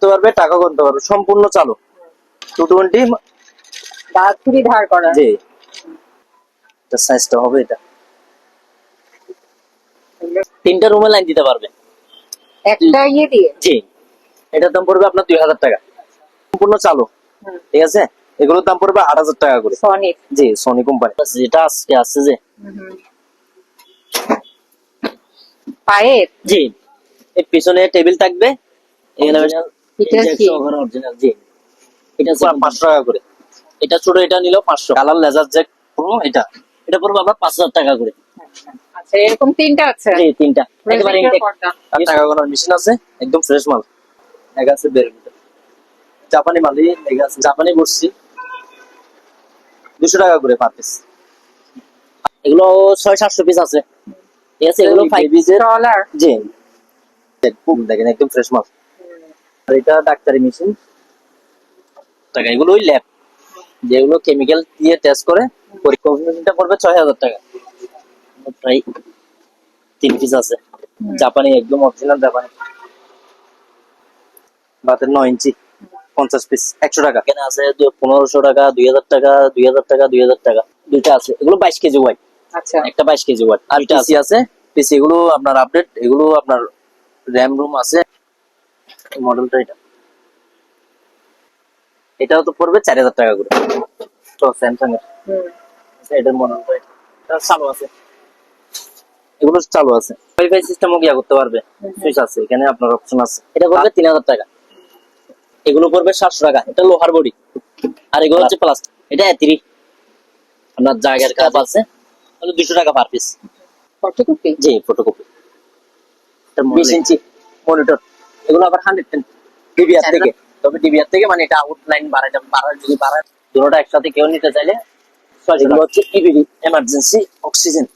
করতে পারবে টাকা করতে পারবে সম্পূর্ণ চালু। টু টোয়েন্টি বাহাত্তরই ধার করা। জি। এটা সাইজটা হবে এটা। তিনটা রুমে লাইন দিতে পারবে। একটা ইয়ে দিয়ে? জি। এটার দাম পড়বে আপনার দুই হাজার টাকা। সম্পূর্ণ চালু। ঠিক আছে? এগুলোর দাম পড়বে আট হাজার টাকা করে। সনিক জি সোনি কোম্পানি যেটা আজকে আসছে যে। পায়ের? জি। এর পিছনে টেবিল থাকবে। এখানে এটা কি? অরিজিনাল জি। এটা পাঁচশো টাকা করে। এটা ছোট এটা নিল পাঁচশো। কালার লেজার পুরো এটা। এটা পড়বে আপনার পাঁচ হাজার টাকা করে। আচ্ছা এরকম তিনটা আছে? জি তিনটা। একেবারে Projector আর টাকা গোনার মেশিন আছে? একদম ফ্রেশ মাল। এক আছে দেড় জাপানি মালি এক আছে। জাপানি বসছি। দুশো টাকা করে পার পিস এগুলো ছয় সাতশো পিস আছে। ঠিক আছে এগুলো পিসের জি। দেখেন একদম ফ্রেশ মাল। আর এটা ডাক্তারি মেশিন টাকা এগুলো ওই ল্যাব যেগুলো কেমিক্যাল দিয়ে টেস্ট করে পরীক্ষা মেশিনটা পড়বে ছয় হাজার টাকা। প্রায় তিন পিস আছে। জাপানি একদম অরিজিনাল জাপানি। বাতের নয় ইঞ্চি পঞ্চাশ পিস একশো টাকা। কেন আছে পনেরোশো টাকা দুই হাজার টাকা দুই হাজার টাকা দুই হাজার টাকা। দুইটা আছে। এগুলো বাইশ কেজি ওয়াই আচ্ছা। একটা বাইশ কেজি ওয়াট আর পিসি আছে। পিসি এগুলো আপনার আপডেট এগুলো আপনার র্যাম রুম আছে। মডেলটা এটা। এটাও তো পড়বে চার হাজার টাকা করে। তো স্যামসাং এর। আচ্ছা, এটার মডেলটা এটা। চালু আছে। এগুলো চালু আছে। ওয়াইফাই সিস্টেমও গিয়া করতে পারবে। সুইচ আছে এখানে আপনার অপশন আছে। এটা পড়বে তিন হাজার টাকা। এগুলো পড়বে সাতশো টাকা। এটা লোহার বডি। আর এগুলো হচ্ছে প্লাস্টিক এটা এতিরি আপনার জায়গার কাজ আছে। তাহলে দুশো টাকা পার পিস ফটোকপি জি ফটোকপি বিশ ইঞ্চি মনিটর এগুলো আবার হান্ড্রেড টেন ডিবিআর থেকে। তবে ডিবিআর থেকে মানে এটা আউটলাইন বাড়ার যদি বাড়ায় দুটোটা একসাথে কেউ নিতে চাইলে এগুলো হচ্ছে ইবিডি এমার্জেন্সি অক্সিজেন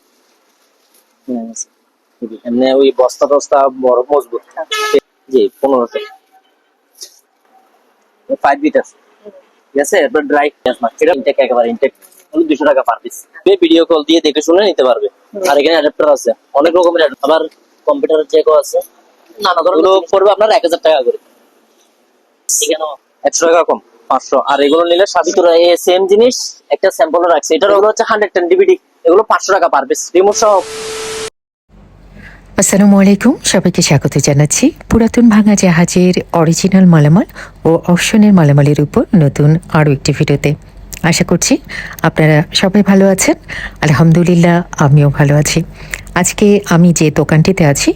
এমনি ওই বস্তা টস্তা বড় মজবুত। জি পনেরোশো ফাইভ লিটার ঠিক আছে? এরপর ড্রাই এটা ইনটেক একেবারে ইনটেক হলো দুশো টাকা পার পিস ভিডিও কল দিয়ে দেখে শুনে নিতে পারবে। আর এখানে অ্যাডাপ্টার আছে। অনেক রকমের আবার কম্পিউটারের চেকও আছে। নানা ধরনের পড়বে আপনার এক হাজার টাকা করে। এখানে একশো টাকা কম পাঁচশো। আর এগুলো নিলে সাবিতুরা এই সেম জিনিস একটা স্যাম্পলও রাখছে। এটার ওগুলো হচ্ছে হান্ড্রেড টেন ডিভিডি এগুলো পাঁচশো টাকা পার পিস রিমোট সহ। আসসালামু আলাইকুম সবাইকে স্বাগত জানাচ্ছি। পুরাতন ভাঙা জাহাজের অরিজিনাল মালামাল ও অপশনের মালামালের উপর নতুন আরও একটি ভিডিওতে। আশা করছি আপনারা সবাই ভালো আছেন। আলহামদুলিল্লাহ আমিও ভালো আছি। আজকে আমি যে দোকানটিতে আছি,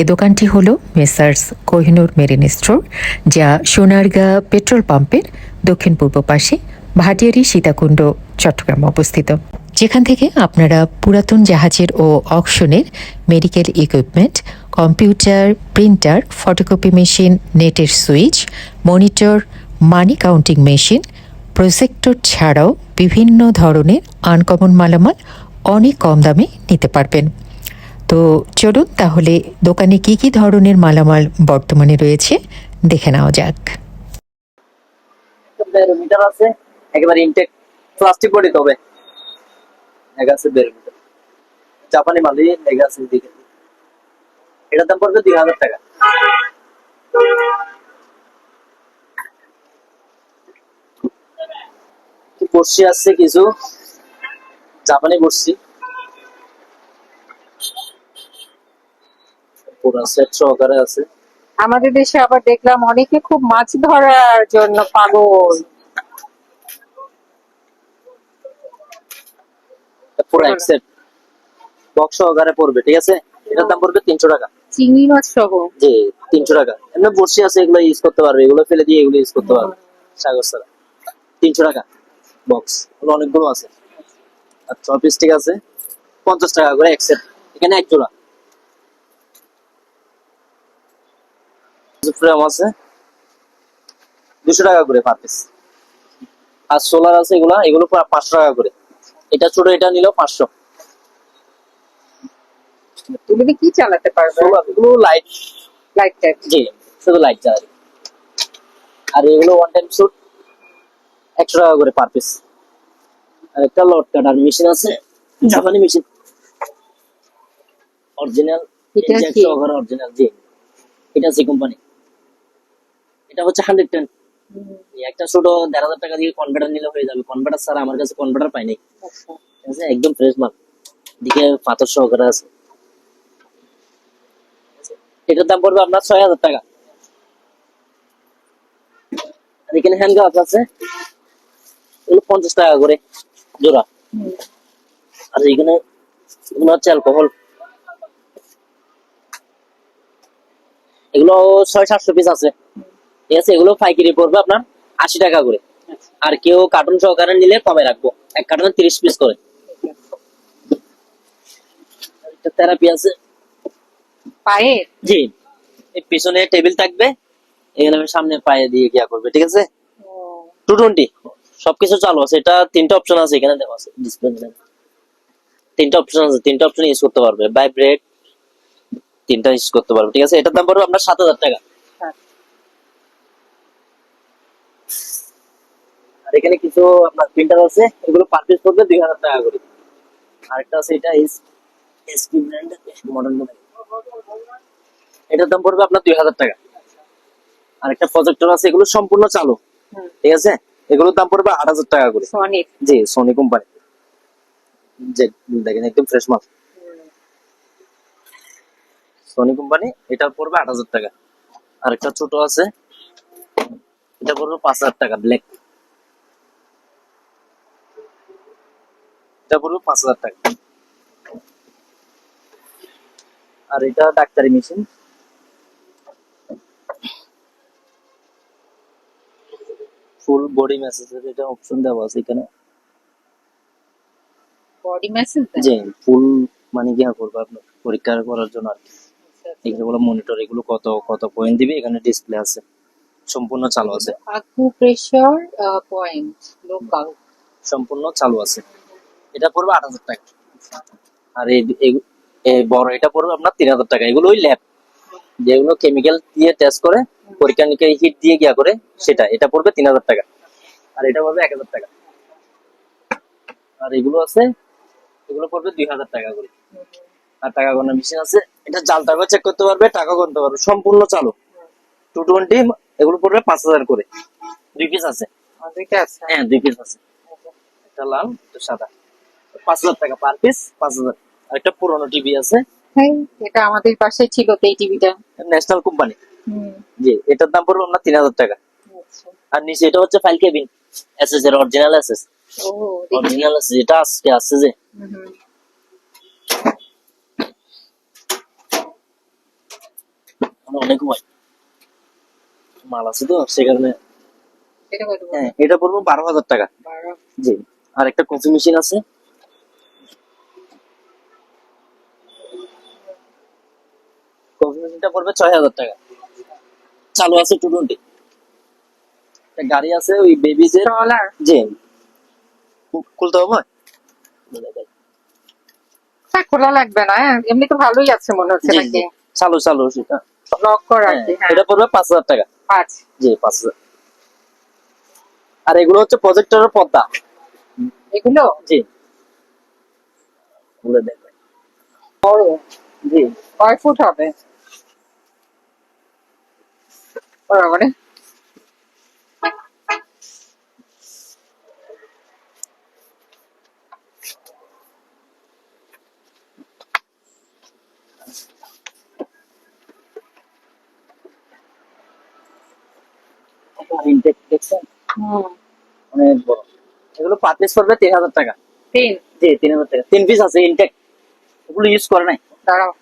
এ দোকানটি হলো মেসার্স কোহিনুর মেরিন স্টোর, যা সোনারগাঁ পেট্রোল পাম্পের দক্ষিণ পূর্ব পাশে ভাটিয়ারি সীতাকুণ্ড, চট্টগ্রাম অবস্থিত। যেখান থেকে আপনারা পুরাতন জাহাজের ও অকশনের medical equipment, computer, printer, photocopy machine, নেটের switch, monitor, money counting machine, projector ছাড়াও বিভিন্ন ধরনের আনকমন মালামাল অনেক কম দামে নিতে পারবেন। তো চলুন তাহলে দোকানে কি কি ধরনের মালামাল বর্তমানে রয়েছে? দেখে নেওয়া যাক। মিটার আছে, একেবারে ইনটেক প্লাস্টিক বডি তবে। আছে দেড় জাপানি মালি আছে দিকে এটার দাম পড়বে দুই হাজার টাকা। বর্ষি আছে, কিছু জাপানি বর্ষি পুরো সেট সহকারে আছে। আমাদের দেশে আবার দেখলাম অনেকে খুব মাছ ধরার জন্য পাগল। পুরো এক সেট বক্স সহকারে পড়বে ঠিক আছে? এটার দাম পড়বে তিনশো টাকা। চিংড়ি মাছ সহ। জি তিনশো টাকা। এমনি আছে এগুলো ইউজ করতে পারবে। এগুলো ফেলে দিয়ে এগুলো ইউজ করতে পারবে। সাগর তিনশো টাকা বক্স। অনেকগুলো আছে। আর চপিস ঠিক আছে। পঞ্চাশ টাকা করে এক সেট এখানে এক জোড়া। ফ্রেম আছে। দুশো টাকা করে পার পিস আর সোলার আছে এগুলা এগুলো পাঁচশো টাকা করে। এটা ছোট এটা নিল পাঁচশো। তুমি কি চালাতে পারবে? এগুলো লাইট লাইট টাইপ জি শুধু লাইট জ্বালাবে আর এগুলো ওয়ান টাইম স্যুট একশো টাকা করে পার পিস আর একটা লট কাটার মেশিন আছে জাপানি মেশিন অরিজিনাল? অরিজিনাল জি। এটা সি কোম্পানি এটা হচ্ছে হান্ড্রেড টেন একটা ছোট দেড় হাজার টাকা দিয়ে কনভার্টার নিলে হয়ে যাবে। কনভার্টার স্যার আমার কাছে কনভার্টার পাইনি আচ্ছা। ঠিক আছে? একদম ফ্রেশ মাল। দিকে পাথর সহকারে আছে। এটার দাম পড়বে আপনার ছয় হাজার টাকা। এখানে হ্যান্ড গ্লাভস আছে। এগুলো পঞ্চাশ টাকা করে জোড়া। আর এখানে এগুলো হচ্ছে অ্যালকোহল এগুলো ছয় সাতশো পিস আছে। ঠিক আছে? এগুলো পাইকারি পড়বে আপনার আশি টাকা করে। আচ্ছা। আর কেউ কার্টুন সহকারে নিলে কমে রাখব। এক কার্টুনে তিরিশ পিস করে। থেরাপি আছে। পায়ের? জি। পিছনে টেবিল থাকবে। এখানে আমি সামনে পায়ে দিয়ে গিয়া করবে ঠিক আছে? টু টোয়েন্টি সবকিছু চালু আছে। এটা তিনটা অপশন আছে এখানে দেওয়া আছে। তিনটা অপশন আছে। তিনটা অপশন ইউজ করতে পারবে। ভাইব্রেট তিনটা ইউজ করতে পারবে ঠিক আছে? এটার দাম পড়বে আপনার সাত হাজার টাকা আচ্ছা। আর এখানে কিছু আপনার প্রিন্টার আছে এগুলো পারচেজ করবে দুই হাজার টাকা করে। আরেকটা আছে এটা এসপি ব্র্যান্ড মডেল মডেল এটার দাম পড়বে আপনার দুই হাজার টাকা। আরেকটা প্রজেক্টর আছে এগুলো সম্পূর্ণ চালু। ঠিক আছে? এগুলোর দাম পড়বে আট হাজার টাকা করে। সনিক জি সোনি কোম্পানি যে দেখেন একদম ফ্রেশ মাল। সোনি কোম্পানি এটা পড়বে আট হাজার টাকা। আরেকটা ছোট আছে এটা পড়বে পাঁচ হাজার টাকা ব্ল্যাক এটা পড়বে পাঁচ হাজার টাকা। আর এটা ডাক্তারি মেশিন। ফুল বডি মেসেজের এটা অপশন দেওয়া আছে এখানে। বডি মেসেজ যে ফুল মানে কি করবে আপনার? পরীক্ষা করার জন্য আর কি। এগুলো মনিটর এগুলো কত কত পয়েন্ট দিবে? এখানে ডিসপ্লে আছে। সম্পূর্ণ চালু আছে। আকুপ্রেশার পয়েন্ট লোকাল সম্পূর্ণ চালু আছে। এটা পড়বে আট হাজার টাকা। আর এই বড় এটা পড়বে আপনার তিন হাজার টাকা। এগুলো ওই ল্যাব যেগুলো কেমিক্যাল দিয়ে টেস্ট করে পরীক্ষা নিরীক্ষা হিট দিয়ে গিয়া করে সেটা এটা পড়বে তিন হাজার টাকা। আর এটা পড়বে এক হাজার টাকা। আর এগুলো আছে এগুলো পড়বে দুই হাজার টাকা করে। আর টাকা গণনা মেশিন আছে এটা জালটাকে চেক করতে পারবে টাকা গুনতে পারবে সম্পূর্ণ চালু। টু টোয়েন্টি এগুলো পড়বে পাঁচ হাজার করে। দুই পিস আছে। হ্যাঁ দুই পিস আছে। একটা লাল একটা সাদা। পাঁচ হাজার টাকা পার পিস পাঁচ হাজার। একটা পুরোনো টিভি আছে। হ্যাঁ এটা আমাদের পাশে ছিল এই টিভিটা ন্যাশনাল কোম্পানি জি এটার দাম পড়বে আপনার তিন হাজার টাকা। আচ্ছা। আর নিচে এটা হচ্ছে ফাইল কেবিন এসএস এর অরিজিনাল এসএস অরিজিনাল এসএস এটা আজকে আসছে যে। অনেক মাল আছে তো সে কারণে এটা বড়? হ্যাঁ এটা পড়বে বারো হাজার টাকা। জি আর একটা কফি মেশিন আছে। কফি পড়বে ছয় হাজার টাকা। চালু আছে টু টোয়েন্টি গাড়ি আছে ওই ট্রলার। জি। খুলতে হবে? খোলা লাগবে না হ্যাঁ? এমনি তো ভালোই আছে মনে হচ্ছে নাকি? চালু চালু সেটা লক করা হ্যাঁ, কি হ্যাঁ। এটা পড়বে পাঁচ হাজার টাকা। পাঁচ। জি পাঁচ হাজার। আর এগুলো হচ্ছে প্রজেক্টরের পর্দা। এগুলো? জি। খুলে দেখবে বড়? জি। কয় ফুট হবে? বরাবরে। দেখছেন? অনেক বড়। এগুলো পার পিস পড়বে তিন হাজার টাকা। তিন। জি তিন হাজার টাকা। তিন পিস আছে ইনটেক ওগুলো ইউজ করে নাই? দাঁড়াও।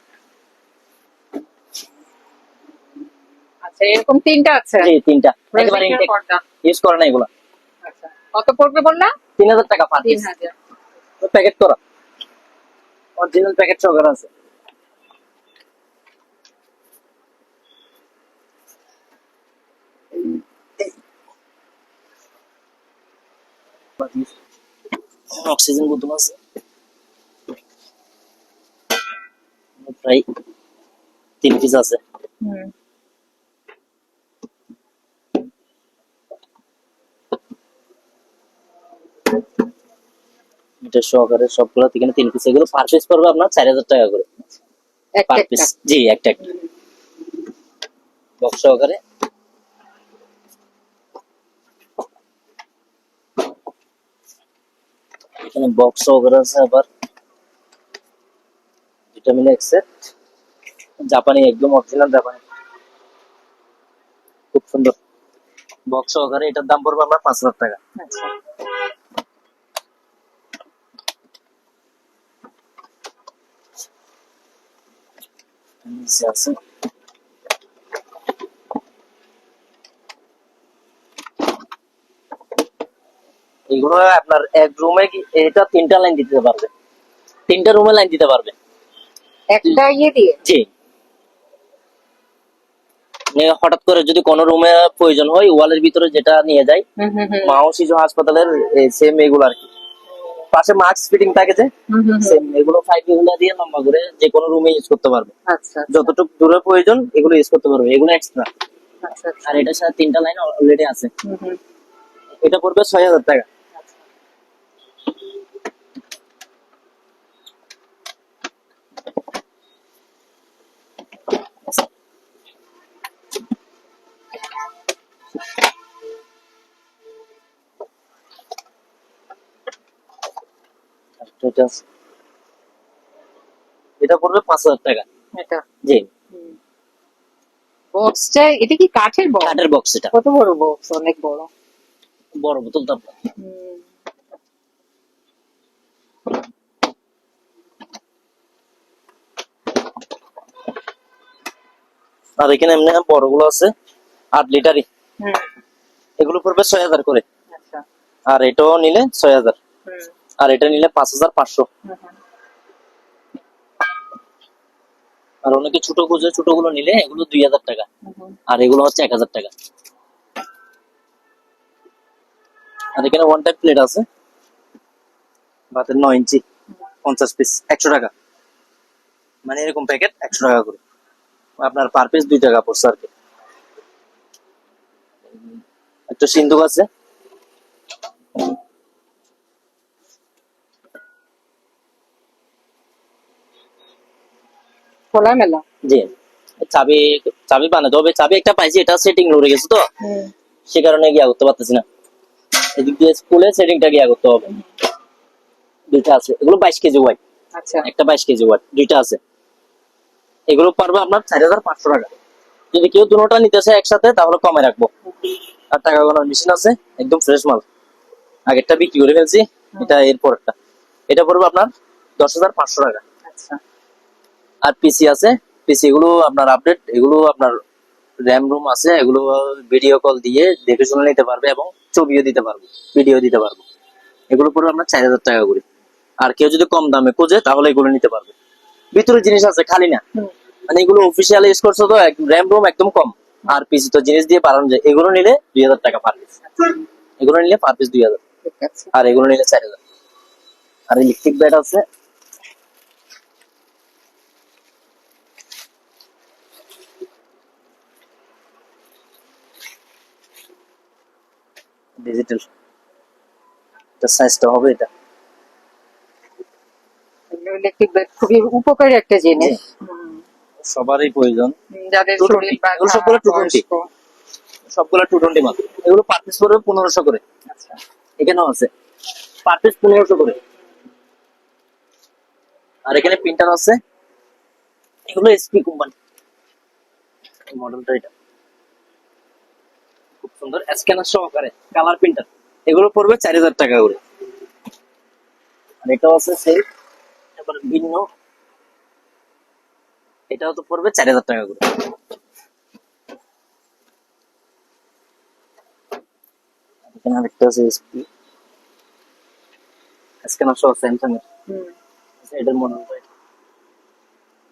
আচ্ছা এরকম তিনটা আছে? জি তিনটা। একেবারে ইনটেক ইউজ করে নাই এগুলো। আচ্ছা কত পড়বে বললা? তিন হাজার টাকা পার তিন পিস হাজার প্যাকেট করা। অরিজিনাল প্যাকেট সহকারে আছে। অক্সিজেন বোতল আছে। প্রায় তিন পিস আছে। হুম। এটা সহকারে সবগুলো এখানে তিন পিস এগুলো পার পিস আপনার চার হাজার টাকা করে। পার পিস জি একটা একটা। বক্স সহকারে। এখানে বক্স সহকারে আছে আবার ভিটামিন এক্সেট জাপানি একদম অরিজিনাল জাপানি। খুব সুন্দর। বক্স সহকারে এটার দাম পড়বে আপনার পাঁচ হাজার টাকা। আচ্ছা। নিচে আছে এগুলো আপনার এক রুমে এটা তিনটা লাইন দিতে পারবে। তিনটা রুমে লাইন দিতে পারবে। একটা ইয়ে দিয়ে? জি। হঠাৎ করে যদি কোনো রুমে প্রয়োজন হয় ওয়ালের ভিতরে যেটা নিয়ে যায় হুম হুম হুম। মা ও শিশু হাসপাতালের সেম এগুলো আর কি। পাশে মাস্ক ফিটিং থাকে যে। সেম এগুলো ফাইভগুলা দিয়ে লম্বা করে যে কোনো রুমে ইউজ করতে পারবে। আচ্ছা যতটুকু দূরে প্রয়োজন এগুলো ইউজ করতে পারবে। এগুলো এক্সট্রা আচ্ছা আচ্ছা। আর এটার সাথে তিনটা লাইন অলরেডি আছে। এটা পড়বে ছয় হাজার টাকা। এটা এটা পড়বে পাঁচ হাজার টাকা। এটা। জি। বক্সটা এটা কি কাঠের বক্স কাঠের বক্স এটা। কত বড় বক্স অনেক বড়। বড় বোতল হুম। আর এখানে এমনি বড়গুলো আছে আট লিটারই। হুম। এগুলো পড়বে ছয় হাজার করে। আচ্ছা। আর এটাও নিলে ছয় হাজার। হুম। আর এটা নিলে পাঁচ হাজার পাঁচশো। আর অনেকে ছোট খুঁজে ছোটগুলো নিলে এগুলো দুই হাজার টাকা। আর এগুলো হচ্ছে এক হাজার টাকা। আর এখানে ওয়ান টাইপ প্লেট আছে। ভাতের নয় ইঞ্চি পঞ্চাশ পিস একশো টাকা। মানে এরকম প্যাকেট একশো টাকা করে। আপনার পার পিস দুই টাকা পড়ছে আর কি। একটা সিন্ধুক আছে। খোলামেলা। জি। চাবি চাবি বানাতে হবে চাবি একটা পাইছি এটা সেটিং লড়ে গেছে তো। সে কারণে গিয়া করতে পারতেছি না। এদিক দিয়ে স্কুলে সেটিংটা গিয়া করতে হবে। দুইটা আছে। এগুলো বাইশ কেজি ওয়াট আচ্ছা। একটা বাইশ কেজি ওয়াট দুইটা আছে। এগুলো পারবে আপনার চার হাজার পাঁচশো টাকা। যদি কেউ দুটোটা নিতে চায় একসাথে তাহলে কমে রাখব। আর টাকা গোনার মেশিন আছে একদম ফ্রেশ মাল। আগেরটা বিক্রি করে ফেলছি এটা এরপর একটা এটা পড়বে আপনার দশ হাজার পাঁচশো টাকা। আচ্ছা। আর পিসি আছে। পিসি এগুলো আপনার আপডেট এগুলো আপনার র্যাম রুম আছে এগুলো ভিডিও কল দিয়ে দেখে শুনে নিতে পারবে এবং ছবিও দিতে পারব ভিডিও দিতে পারব। এগুলো পড়বে আপনার চার হাজার টাকা করে। আর কেউ যদি কম দামে খোঁজে তাহলে এগুলো নিতে পারবে। ভিতরে জিনিস আছে খালি না। মানে এগুলো অফিসিয়াল ইউজ করছ তো র্যাম রুম একদম কম। আর পিসি তো জিনিস দিয়ে বাড়ানো যায়। এগুলো নিলে দুই হাজার টাকা পার পিস এগুলো নিলে পার পিস দুই হাজার। আর এগুলো নিলে চার হাজার। আর ইলেকট্রিক ব্যাট আছে। ডিজিটাল এটা সাইজটা হবে এটা। ইলেকট্রিক খুবই উপকারী একটা জিনিস। সবারই প্রয়োজন। যাদের শরীর এগুলো সবগুলো 220 বয়স্ক। সবগুলো টু টোয়েন্টি মাত্র। এগুলো পার পিস পড়বে পনেরোশো করে। আচ্ছা। এখানেও আছে। পার পিস পনেরোশো করে। আর এখানে প্রিন্টার আছে। এগুলো এসপি কোম্পানি মডেলটা এটা। সুন্দর স্ক্যানার সহকারে কালার প্রিন্টার এগুলো পড়বে চার হাজার টাকা করে। আর এটাও আছে সেই তারপরে ভিন্ন। এটাও তো পড়বে চার হাজার টাকা করে। এখানে আরেকটা আছে এসপি স্ক্যানার সহ স্যামসাং এর। এটার মনে হয়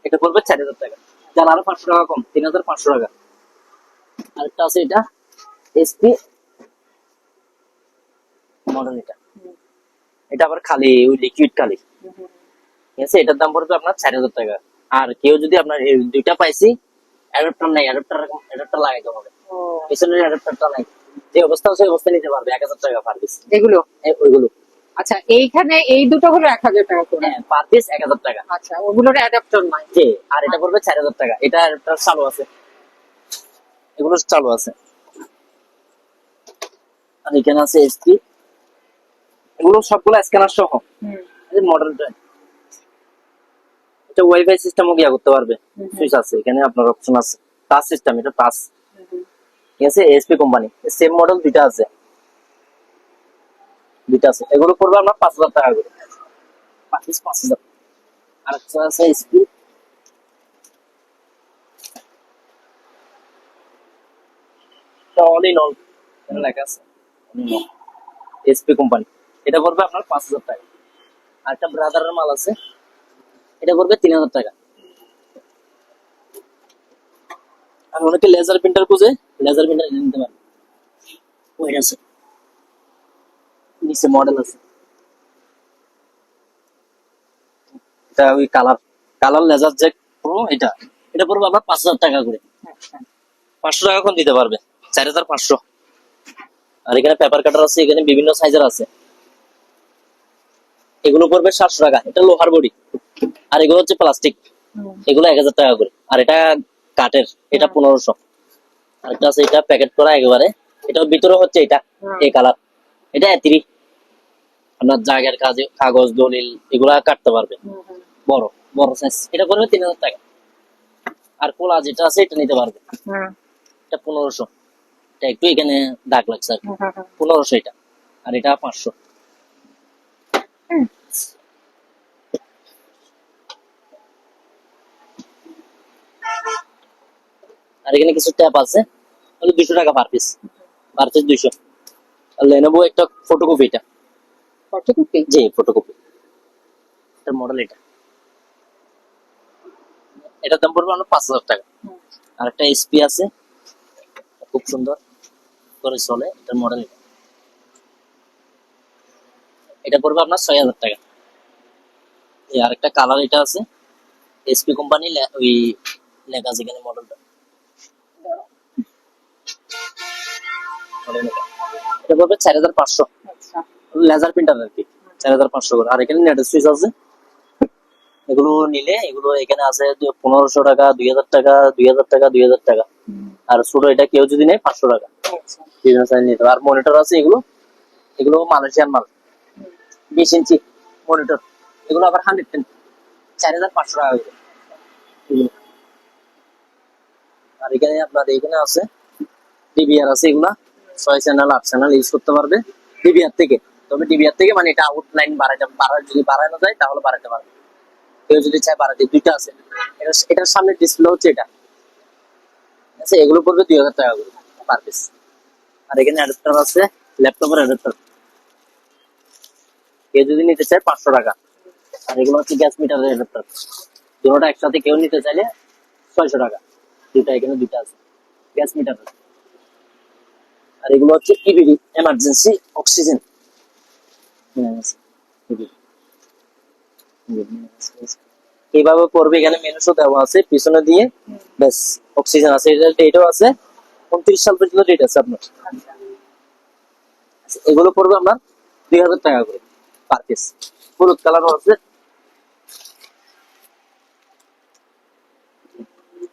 এটা পড়বে চার হাজার টাকা। যার আরও পাঁচশো টাকা কম তিন হাজার পাঁচশো টাকা। আরেকটা আছে এটা। এসপি মডেল এটা। এটা আবার খালি ওই লিকুইড খালি। ঠিক আছে? এটার দাম পড়বে আপনার চার হাজার টাকা। আর কেউ যদি আপনার দুইটা পাইছি অ্যাডাপ্টার নাই অ্যাডাপ্টার অ্যাডাপ্টার লাগাইতে হবে। পিছনের অ্যাডাপ্টারটা নাই। যে অবস্থা ওই অবস্থা নিতে পারবে এক হাজার টাকা পার পিস এগুলো ওইগুলো। আচ্ছা এইখানে এই দুটো হলো এক হাজার টাকা করে। হ্যাঁ পার পিস এক হাজার টাকা। আচ্ছা ওগুলোর অ্যাডাপ্টার নাই। জি আর এটা পড়বে চার হাজার টাকা। এটা একটা চালু আছে। এগুলো চালু আছে। আর এখানে আছে এসপি এগুলো সবগুলো স্ক্যানার সহ। মডেলটা এটা ওয়াইফাই সিস্টেমও গিয়া করতে পারবে। সুইচ আছে এখানে আপনার অপশন আছে। টাচ সিস্টেম এটা টাচ ঠিক আছে এসপি কোম্পানি সেম মডেল দুইটা আছে। দুইটা আছে। এগুলো পড়বে আপনার পাঁচ হাজার টাকা করে। পাঁচ পাঁচ হাজার। আর একটা আছে এসপি অল ইন অল লেখা আছে। এসপি কোম্পানি এটা পড়বে আপনার পাঁচ হাজার টাকা। আর একটা ব্রাদারের মাল আছে। এটা পড়বে তিন হাজার টাকা। আর অনেকে লেজার প্রিন্টার খুঁজে। লেজার প্রিন্টার নিতে পারে। ওইটা আছে। নিচে মডেল আছে। এটা ওই কালার কালার লেজার যে প্রো এটা। এটা পড়বে আপনার পাঁচ হাজার টাকা করে। আচ্ছা পাঁচশো টাকা এখন দিতে পারবে। চার হাজার পাঁচশো। আর এখানে পেপার কাটার আছে এখানে বিভিন্ন সাইজের আছে। এগুলো পড়বে সাতশো টাকা এটা লোহার বডি। আর এগুলো হচ্ছে প্লাস্টিক এগুলো এক হাজার টাকা করে। আর এটা কাঠের এটা পনেরোশো। আর একটা আছে এটা প্যাকেট করা একেবারে। এটার ভিতরে হচ্ছে এটা। এই কালার এটা এতিরি। আপনার জায়গার কাজে কাগজ দলিল এগুলা কাটতে পারবে। বড় বড় সাইজ এটা করবে তিন হাজার টাকা। আর কোলা যেটা আছে এটা নিতে পারবে। এটা পনেরোশো। এটা একটু এখানে দাগ লাগছে আর। হুম, হুম, হুম। পনেরোশো এটা। আর এটা পাঁচশো। আর এখানে কিছু ট্যাপ আছে। তাহলে দুশো টাকা পার পিস পার পিস দুইশো। আর লেনোভো একটা ফটোকপি এটা। কতটুকু জি ফটোকপি এটার মডেল এটা। এটার দাম পড়বে আপনার পাঁচ হাজার টাকা। আর একটা এসপি আছে। খুব সুন্দর। করে চলে এটার মডেল এটা। এটা পড়বে আপনার ছয় হাজার টাকা। এই আরেকটা কালার এটা আছে এসপি কোম্পানি ওই লেখা আছে এখানে মডেলটা এটা। পড়বে চার হাজার পাঁচশো। আচ্ছা। লেজার প্রিন্টার আর কি চার হাজার পাঁচশো করে। আর এখানে নেট সুইচ আছে। এগুলো নিলে এগুলো এখানে আছে পনেরোশো টাকা দুই হাজার টাকা দুই হাজার টাকা দুই হাজার টাকা। আর ছোট এটা কেউ যদি নেয় পাঁচশো টাকা। আচ্ছা বিভিন্ন সাইজ নিতে। আর মনিটর আছে এগুলো। এগুলো মালয়েশিয়ান মাল। বিশ ইঞ্চি মনিটর এগুলো আবার হান্ড্রেড টেন চার হাজার পাঁচশো টাকা এগুলো। আর এখানে আপনার এখানে আছে। ডিবিআর আছে এগুলা। ছয় চ্যানেল আট চ্যানেল ইউজ করতে পারবে ডিবিআর থেকে। তবে ডিবিআর থেকে মানে এটা আউটলাইন বাড়াইতে বাড়া যদি বাড়ানো যায় তাহলে বাড়াতে পারবে। কেউ যদি চায় বাড়াতে, দুইটা আছে। এটা এটার সামনে ডিসপ্লে হচ্ছে এটা। আছে? এগুলো পড়বে দুই হাজার টাকা করে পার পিস আর এখানে অ্যাডাপ্টার আছে ল্যাপটপের অ্যাডাপ্টার কেউ যদি নিতে চায় পাঁচশো টাকা। আর এগুলো হচ্ছে গ্যাস মিটারের অ্যাডাপ্টার দুটোটা একসাথে কেউ নিতে চাইলে ছয়শো টাকা। দুইটা এখানে দুইটা আছে গ্যাস মিটার আর এগুলো হচ্ছে ইবিডি এমার্জেন্সি অক্সিজেন এইভাবে পড়বে এখানে মেনুসও দেওয়া আছে, পিছনে দিয়ে, ব্যাস অক্সিজেন আছে এটাও আছে। উনত্রিশ সাল পর্যন্ত ডেট আছে আপনার। আচ্ছা এগুলো পড়বে আপনার দুই হাজার টাকা করে পার পিস হলুদ কালারও আছে।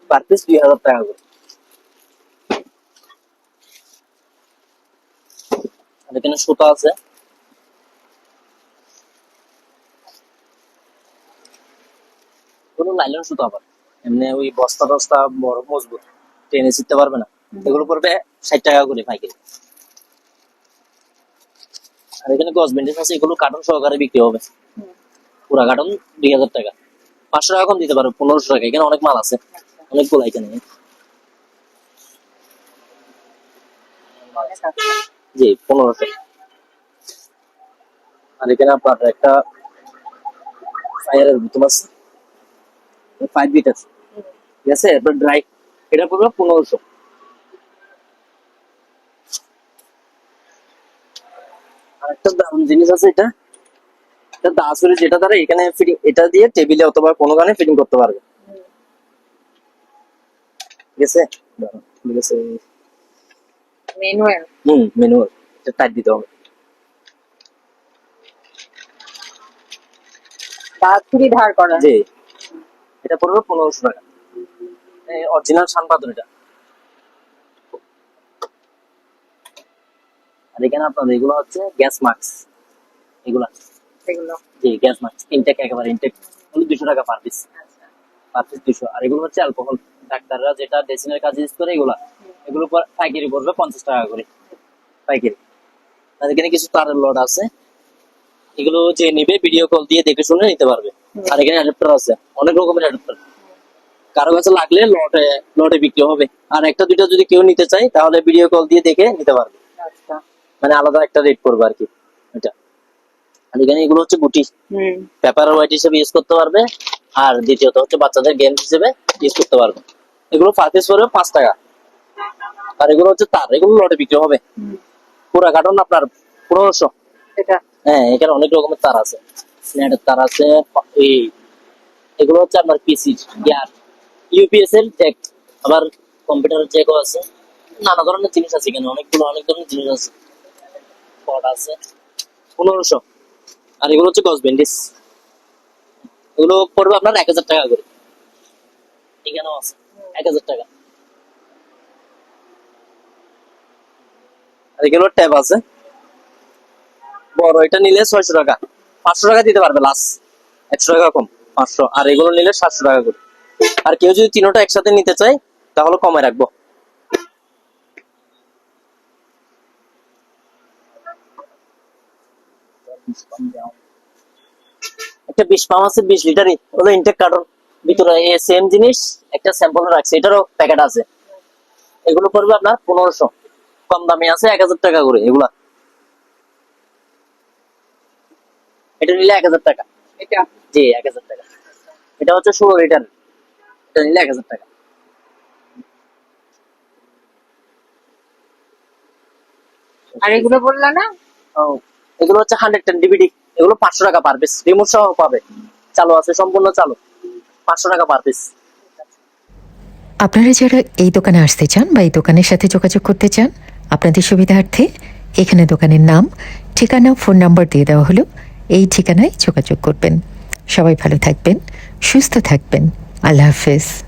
পার পিস দুই হাজার টাকা করে। এখানে সুতা আছে। কোনো লাইলন সুতো আবার। এমনি ওই বস্তা টস্তা বড় মজবুত। টেনে শিখতে পারবে না। এগুলো পড়বে ষাট টাকা করে পাইকারি। আর এখানে গজ ব্যান্ডেজ আছে এগুলো কার্টন সহকারে বিক্রি হবে। পুরা কার্টন দুই হাজার টাকা। পাঁচশো টাকা কম দিতে পারো পনেরোশো টাকা। এখানে অনেক মাল আছে। আচ্ছা। অনেকগুলো এখানে। জি পনেরোশো। আর এখানে আপনার একটা ফায়ারের বোতল আছে। ফাইভ বিট আছে ঠিক আছে? এরপর ড্রাই এটা পড়বে পনেরোশো। আর একটা দারুণ জিনিস আছে এটা। এটা দাসুরি যেটা দ্বারা এখানে ফিটিং এটা দিয়ে টেবিলে অথবা কোনো গানে ফিটিং করতে পারবে। ঠিক আছে? ঠিক আছে। ম্যানুয়াল হুম ম্যানুয়াল এটা টাইট দিতে হবে। দাঁতগুলি ধার করা। জি এটা পড়বে পনেরোশো টাকা। অরিজিনাল শানপাথর এটা। আর এখানে আপনার এগুলো হচ্ছে গ্যাস মাস্ক এগুলা। এগুলো। জি গ্যাস মাস্ক ইনটেক একেবারে ইনটেক হলো দুশো টাকা পার পিস পার পিস দুশো। আর এগুলো হচ্ছে অ্যালকোহল ডাক্তাররা যেটা ডেসিনের কাজে ইউজ করে এগুলা। এগুলো পর- পাইকারি পড়বে পঞ্চাশ টাকা করে। পাইকারি। আর এখানে কিছু তারের লড আছে। এগুলো যে নিবে ভিডিও কল দিয়ে দেখে শুনে নিতে পারবে। আর এখানে অ্যাডাপ্টার আছে। অনেক রকমের অ্যাডাপ্টার কারও কাছে লাগলে লটে লটে বিক্রি হবে। আর একটা দুইটা যদি কেউ নিতে চায় তাহলে ভিডিও কল দিয়ে দেখে নিতে পারবে। আচ্ছা। মানে আলাদা একটা রেট পড়বে আর কি এটা। আর এখানে এগুলো হচ্ছে গুটি। পেপার হোয়াইট হিসেবে ইউজ করতে পারবে আর দ্বিতীয়ত হচ্ছে বাচ্চাদের গেম হিসেবে ইউজ করতে পারবে। এগুলো পার পিস পড়বে পাঁচ টাকা। আর এগুলো হচ্ছে তার এগুলো লটে বিক্রি হবে। পুরা কার্টন আপনার পনেরোশো। হ্যাঁ এখানে অনেক রকমের তার আছে। নেটের তার আছে এই এগুলো হচ্ছে আপনার পিসি ইয়ার ইউপিএস এর জ্যাক আবার কম্পিউটারের জ্যাকও আছে। নানা ধরনের জিনিস আছে এখানে অনেকগুলো অনেক ধরনের জিনিস আছে। পট আছে। পনেরোশো। আর এগুলো হচ্ছে এগুলো পড়বে আপনার এক হাজার টাকা করে। আছে। এক হাজার টাকা। আর ট্যাব আছে। বড় এটা নিলে ছয়শো টাকা। পাঁচশো টাকা দিতে পারবে লাস্ট একশো টাকা কম। পাঁচশো। আর এগুলো নিলে সাতশো টাকা করে। আর কেউ যদি তিনোটা একসাথে নিতে চায়, তাহলে কমে রাখব। একটা বিশ পাম আছে বিশ লিটারই। হলো ইনটেক কার্টন ভিতরে সেম জিনিস একটা স্যাম্পল রাখছে এটারও প্যাকেট আছে। এগুলো পড়বে আপনার পনেরোশো। কম দামে আছে এক হাজার টাকা করে এগুলা। এটা নিলে এক হাজার টাকা। জি এক হাজার টাকা। এটা হচ্ছে ষোলো লিটার। এটা নিলে এক হাজার টাকা। আর এগুলো বললা না? ও, এগুলো হচ্ছে হান্ড্রেড টেন ডিভিডি এগুলো পাঁচশো টাকা পার পিস রিমোট সহ পাবে। চালু আছে, সম্পূর্ণ চালু। পাঁচশো টাকা পার পিস আপনারা যারা এই দোকানে আসতে চান বা এই দোকানের সাথে যোগাযোগ করতে চান, আপনাদের সুবিধার্থে এখানে দোকানের নাম, ঠিকানা ফোন নাম্বার দিয়ে দেওয়া হলো। এই ঠিকানায় যোগাযোগ করবেন। সবাই ভালো থাকবেন, সুস্থ থাকবেন। আল্লাহ হাফেজ।